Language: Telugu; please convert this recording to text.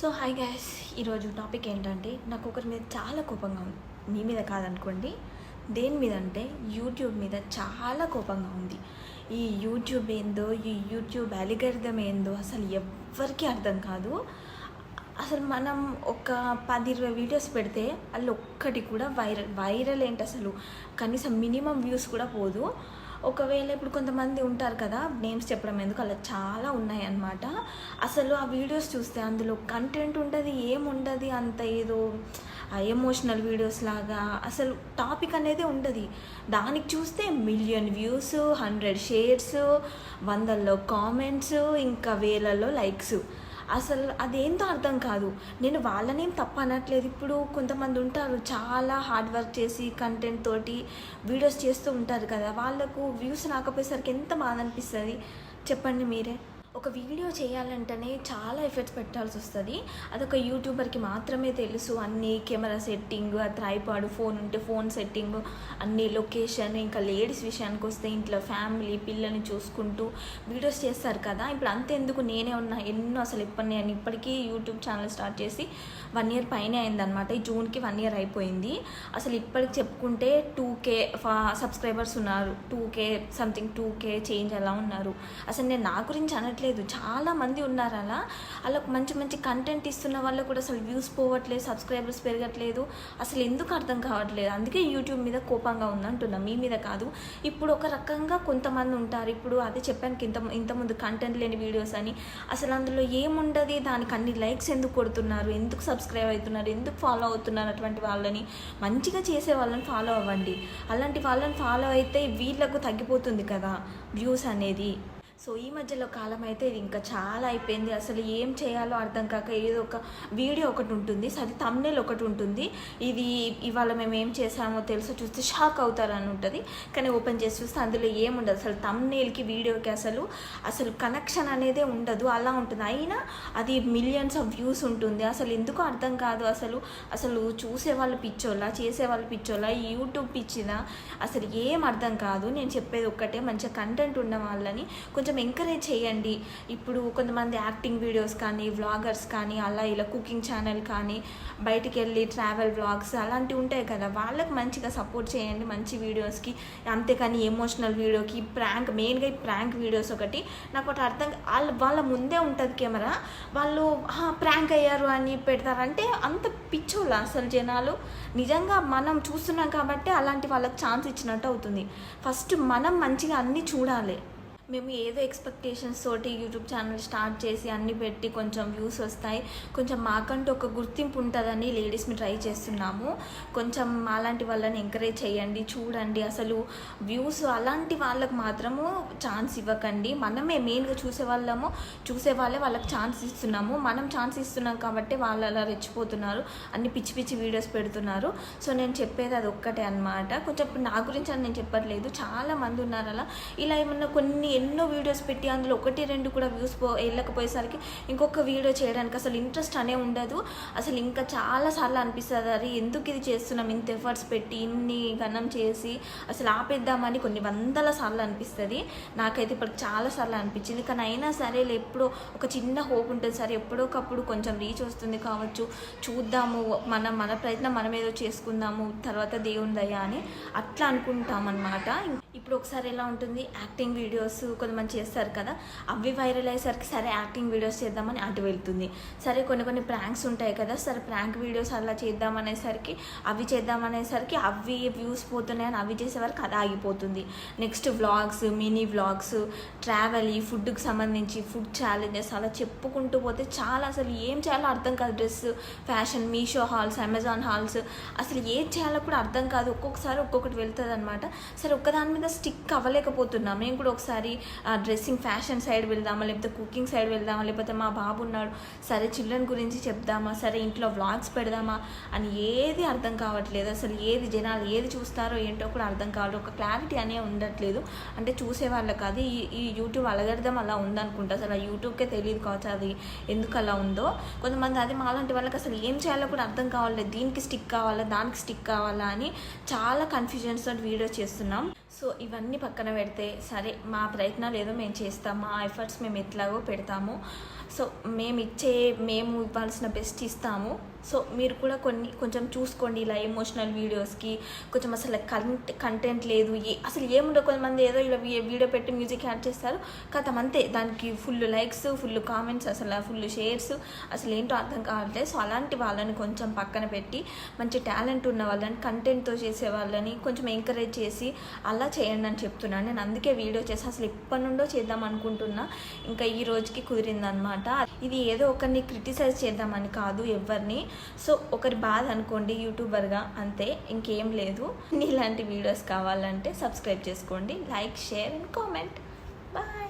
సో హాయ్ గ్యాస్ ఈరోజు టాపిక్ ఏంటంటే నాకు ఒకరి మీద చాలా కోపంగా ఉంది. మీ మీద కాదనుకోండి. దేని మీద అంటే యూట్యూబ్ మీద చాలా కోపంగా ఉంది. ఈ యూట్యూబ్ ఏందో ఈ యూట్యూబ్ అలిగర్థం ఏందో అసలు ఎవ్వరికీ అర్థం కాదు. అసలు మనం ఒక పది ఇరవై వీడియోస్ పెడితే వాళ్ళు ఒక్కటి కూడా వైరల్ వైరల్ ఏంటి అసలు? కనీసం మినిమం వ్యూస్ కూడా పోదు. ఒకవేళ ఇప్పుడు కొంతమంది ఉంటారు కదా నేమ్స్ చెప్పడం ఎందుకు అలా చాలా ఉన్నాయి అన్నమాట అసలు ఆ వీడియోస్ చూస్తే అందులో కంటెంట్ ఉంటుంది ఏముండదు అంత ఏదో ఎమోషనల్ వీడియోస్ లాగా అసలు టాపిక్ అనేది ఉండదు. దానికి చూస్తే మిలియన్ వ్యూస్ హండ్రెడ్ షేర్స్ వందల్లో కామెంట్స్ ఇంకా వేలల్లో లైక్స్ అసలు అదేంటో అర్థం కాదు. నేను వాళ్ళనేం తప్ప అనట్లేదు ఇప్పుడు కొంతమంది ఉంటారు చాలా హార్డ్ వర్క్ చేసి కంటెంట్ తోటి వీడియోస్ చేస్తూ ఉంటారు కదా. వాళ్ళకు వ్యూస్ రాకపోయేసరికి ఎంత బాధ అనిపిస్తుంది? చెప్పండి మీరే. ఒక వీడియో చేయాలంటేనే చాలా ఎఫర్ట్స్ పెట్టాల్సి వస్తుంది. అదొక యూట్యూబర్కి మాత్రమే తెలుసు అన్ని కెమెరా సెట్టింగ్ ఆ ట్రైపాడ్ ఫోన్ ఉంటే ఫోన్ సెట్టింగ్ అన్ని లొకేషన్ ఇంకా లేడీస్ విషయానికి వస్తే ఇంట్లో ఫ్యామిలీ పిల్లల్ని చూసుకుంటూ వీడియోస్ చేస్తారు కదా. ఇప్పుడు అంతెందుకు నేనే ఉన్నా ఎన్నో అసలు ఇప్పటి నేను ఇప్పటికీ యూట్యూబ్ ఛానల్ స్టార్ట్ చేసి వన్ ఇయర్ పైనే అయిందనమాట ఈ జూన్కి వన్ ఇయర్ అయిపోయింది. అసలు ఇప్పటికి చెప్పుకుంటే టూ కే సబ్స్క్రైబర్స్ ఉన్నారు. Two K something two K change అలా ఉన్నారు. అసలు నేను నా గురించి అనట్లేదు చాలా చాలామంది ఉన్నారు అలా. అలా మంచి మంచి కంటెంట్ ఇస్తున్న వాళ్ళు కూడా అసలు వ్యూస్ పోవట్లేదు సబ్స్క్రైబర్స్ పెరగట్లేదు. అసలు ఎందుకు అర్థం కావట్లేదు? అందుకే యూట్యూబ్ మీద కోపంగా ఉందంటున్నా మీ మీద కాదు. ఇప్పుడు ఒక రకంగా కొంతమంది ఉంటారు. ఇప్పుడు అదే చెప్పాను ఇంత ఇంతకుముందు కంటెంట్ లేని వీడియోస్ అని. అసలు అందులో ఏముండదు? దానికి అన్ని లైక్స్ ఎందుకు కొడుతున్నారు? ఎందుకు సబ్స్క్రైబ్ అవుతున్నారు? ఎందుకు ఫాలో అవుతున్నారు? అటువంటి వాళ్ళని మంచిగా చేసే వాళ్ళని ఫాలో అవ్వండి. అలాంటి వాళ్ళని ఫాలో అయితే వీళ్ళకు తగ్గిపోతుంది కదా వ్యూస్ అనేది. సో ఈ మధ్యలో కాలం అయితే ఇది ఇంకా చాలా అయిపోయింది. అసలు ఏం చేయాలో అర్థం కాక ఏదో ఒక వీడియో ఒకటి ఉంటుంది. సరే తమ్నేల్ ఒకటి ఉంటుంది. ఇది ఇవాళ మేము ఏం చేసామో తెలుసో చూస్తే షాక్ అవుతారని ఉంటుంది. కానీ ఓపెన్ చేసి చూస్తే అందులో ఏముండదు. అసలు తమ్నేల్కి వీడియోకి అసలు అసలు కనెక్షన్ అనేదే ఉండదు. అలా ఉంటుంది. అయినా అది మిలియన్స్ ఆఫ్ వ్యూస్ ఉంటుంది. అసలు ఎందుకు అర్థం కాదు. అసలు అసలు చూసే వాళ్ళు పిచ్చోళ్ళ చేసే వాళ్ళు పిచ్చోళ్ళ యూట్యూబ్ పిచ్చినా అసలు ఏం అర్థం కాదు. నేను చెప్పేది ఒక్కటే. మంచిగా కంటెంట్ ఉన్న వాళ్ళని కొంచెం కొంచెం ఎంకరేజ్ చేయండి. ఇప్పుడు కొంతమంది యాక్టింగ్ వీడియోస్ కానీ వ్లాగర్స్ కానీ అలా ఇలా కుకింగ్ ఛానల్ కానీ బయటికి వెళ్ళి ట్రావెల్ వ్లాగ్స్ అలాంటివి ఉంటాయి కదా. వాళ్ళకి మంచిగా సపోర్ట్ చేయండి. మంచి వీడియోస్కి అంతేకాని ఎమోషనల్ వీడియోకి ప్రాంక్ మెయిన్గా ఈ ప్రాంక్ వీడియోస్ ఒకటి. నాకు ఒకటి అర్థం వాళ్ళ వాళ్ళ ముందే ఉంటుంది కెమెరా. వాళ్ళు ప్రాంక్ అయ్యారు అని పెడతారంటే అంత పిచ్చోళ్ళు అసలు జనాలు. నిజంగా మనం చూస్తున్నాం కాబట్టి అలాంటి వాళ్ళకి ఛాన్స్ ఇచ్చినట్టు అవుతుంది. ఫస్ట్ మనం మంచిగా అన్నీ చూడాలి. మేము ఏదో ఎక్స్పెక్టేషన్స్ తోటి యూట్యూబ్ ఛానల్ స్టార్ట్ చేసి అన్ని పెట్టి కొంచెం వ్యూస్ వస్తాయి. కొంచెం మాకంటూ ఒక గుర్తింపు ఉంటుందని లేడీస్ని ట్రై చేస్తున్నాము. కొంచెం అలాంటి వాళ్ళని ఎంకరేజ్ చేయండి చూడండి. అసలు వ్యూస్ అలాంటి వాళ్ళకి మాత్రము ఛాన్స్ ఇవ్వకండి. మనమే మెయిన్గా చూసే వాళ్ళము చూసే వాళ్ళే వాళ్ళకి ఛాన్స్ ఇస్తున్నాము. మనం ఛాన్స్ ఇస్తున్నాం కాబట్టి వాళ్ళు అలా రెచ్చిపోతున్నారు. అన్ని పిచ్చి పిచ్చి వీడియోస్ పెడుతున్నారు. సో నేను చెప్పేది అది ఒక్కటే అనమాట కొంచెం నా గురించి అని నేను చెప్పట్లేదు. చాలా మంది ఉన్నారు అలా. ఇలా ఏమన్నా కొన్ని ఎన్నో వీడియోస్ పెట్టి అందులో ఒకటి రెండు కూడా వ్యూస్ పో వెళ్ళకపోయేసరికి ఇంకొక వీడియో చేయడానికి అసలు ఇంట్రెస్ట్ అనే ఉండదు. అసలు ఇంకా చాలా సార్లు అనిపిస్తుంది అది ఎందుకు ఇది చేస్తున్నాం? ఇంత ఎఫర్ట్స్ పెట్టి ఇన్ని గణం చేసి అసలు ఆపేద్దామని కొన్ని వందల సార్లు అనిపిస్తుంది. నాకైతే ఇప్పుడు చాలాసార్లు అనిపించింది. కానీ అయినా సరే ఎప్పుడో ఒక చిన్న హోప్ ఉంటుంది సరే. ఎప్పుడోకప్పుడు కొంచెం రీచ్ వస్తుంది కావచ్చు. చూద్దాము మనం మన ప్రయత్నం మనం ఏదో చేసుకుందాము తర్వాత దేవుని దయ అని అట్లా అనుకుంటాం ఇంకా ఇప్పుడు ఒకసారి ఎలా ఉంటుంది? యాక్టింగ్ వీడియోస్ కొంతమంది చేస్తారు కదా అవి వైరల్ అయ్యేసరికి సరే యాక్టింగ్ వీడియోస్ చేద్దామని అటు వెళ్తుంది. సరే కొన్ని కొన్ని ప్రాంక్స్ ఉంటాయి కదా సరే ప్రాంక్ వీడియోస్ అలా చేద్దామనేసరికి అవి చేద్దామనేసరికి అవి వ్యూస్ పోతున్నాయని అవి చేసే వరకు అది ఆగిపోతుంది. Next vlogs mini vlogs travel ఈ ఫుడ్కి సంబంధించి ఫుడ్ ఛాలెంజెస్ అలా చెప్పుకుంటూ పోతే చాలా అసలు ఏం చేయాలో అర్థం కాదు dress fashion Meesho hauls Amazon hauls. అసలు ఏం చేయాలో కూడా అర్థం కాదు. ఒక్కొక్కసారి ఒక్కొక్కటి వెళ్తుంది అనమాట సరే ఒక్కదాని మీద స్టిక్ అవ్వలేకపోతున్నాం. మేము కూడా ఒకసారి డ్రెస్సింగ్ ఫ్యాషన్ సైడ్ వెళ్దామా లేకపోతే కుకింగ్ సైడ్ వెళ్దామా లేకపోతే మా బాబు ఉన్నాడు. సరే చిల్డ్రన్ గురించి చెప్దామా సరే ఇంట్లో వ్లాగ్స్ పెడదామా అని ఏది అర్థం కావట్లేదు. అసలు ఏది జనాలు ఏది చూస్తారో ఏంటో కూడా అర్థం కావాలి ఒక క్లారిటీ అనే ఉండట్లేదు. అంటే చూసే వాళ్ళకి అది ఈ ఈ యూట్యూబ్ అలగర్థం అలా ఉందనుకుంటా. అసలు ఆ యూట్యూబ్కే తెలియదు కావచ్చు అది ఎందుకు అలా ఉందో. కొంతమంది అది మాలాంటి వాళ్ళకి అసలు ఏం చేయాలో కూడా అర్థం కావాలి దీనికి స్టిక్ కావాలా దానికి స్టిక్ కావాలా అని చాలా కన్ఫ్యూజన్స్ తోటి వీడియో చేస్తున్నాం. సో ఇవన్నీ పక్కన పెడితే సరే మా ప్రయత్నాలు ఏదో మేము చేస్తాం మా ఎఫర్ట్స్ మేము ఎట్లాగో పెడతాము. సో మేము ఇచ్చే మేము ఇవ్వాల్సిన బెస్ట్ ఇస్తాము. సో మీరు కూడా కొన్ని కొంచెం చూసుకోండి ఇలా ఎమోషనల్ వీడియోస్కి కొంచెం అసలు కంటెంట్ కంటెంట్ లేదు. ఏ అసలు ఏముండో కొంతమంది ఏదో ఇలా వీడియో పెట్టి మ్యూజిక్ యాడ్ చేస్తారు. కథం అంతే దానికి ఫుల్ లైక్స్ ఫుల్ కామెంట్స్ అసలు ఫుల్ షేర్స్ అసలు ఏంటో అర్థం కావట్లేదు. సో అలాంటి వాళ్ళని కొంచెం పక్కన పెట్టి మంచి టాలెంట్ ఉన్న వాళ్ళని కంటెంట్తో చేసే వాళ్ళని కొంచెం ఎంకరేజ్ చేసి అలా చేయండి అని చెప్తున్నాను. నేను అందుకే వీడియో చేసి అసలు ఎప్పటి నుండో చేద్దాం అనుకుంటున్నా. ఇంకా ఈ రోజుకి కుదిరిందనమాట ఇది ఏదో ఒకరిని క్రిటిసైజ్ చేద్దామని కాదు ఎవరిని. సో ఒకరి బాధ అనుకోండి యూట్యూబర్గా అంతే ఇంకేం లేదు. ఇలాంటి వీడియోస్ కావాలంటే సబ్స్క్రైబ్ చేసుకోండి. Like share and comment. Bye.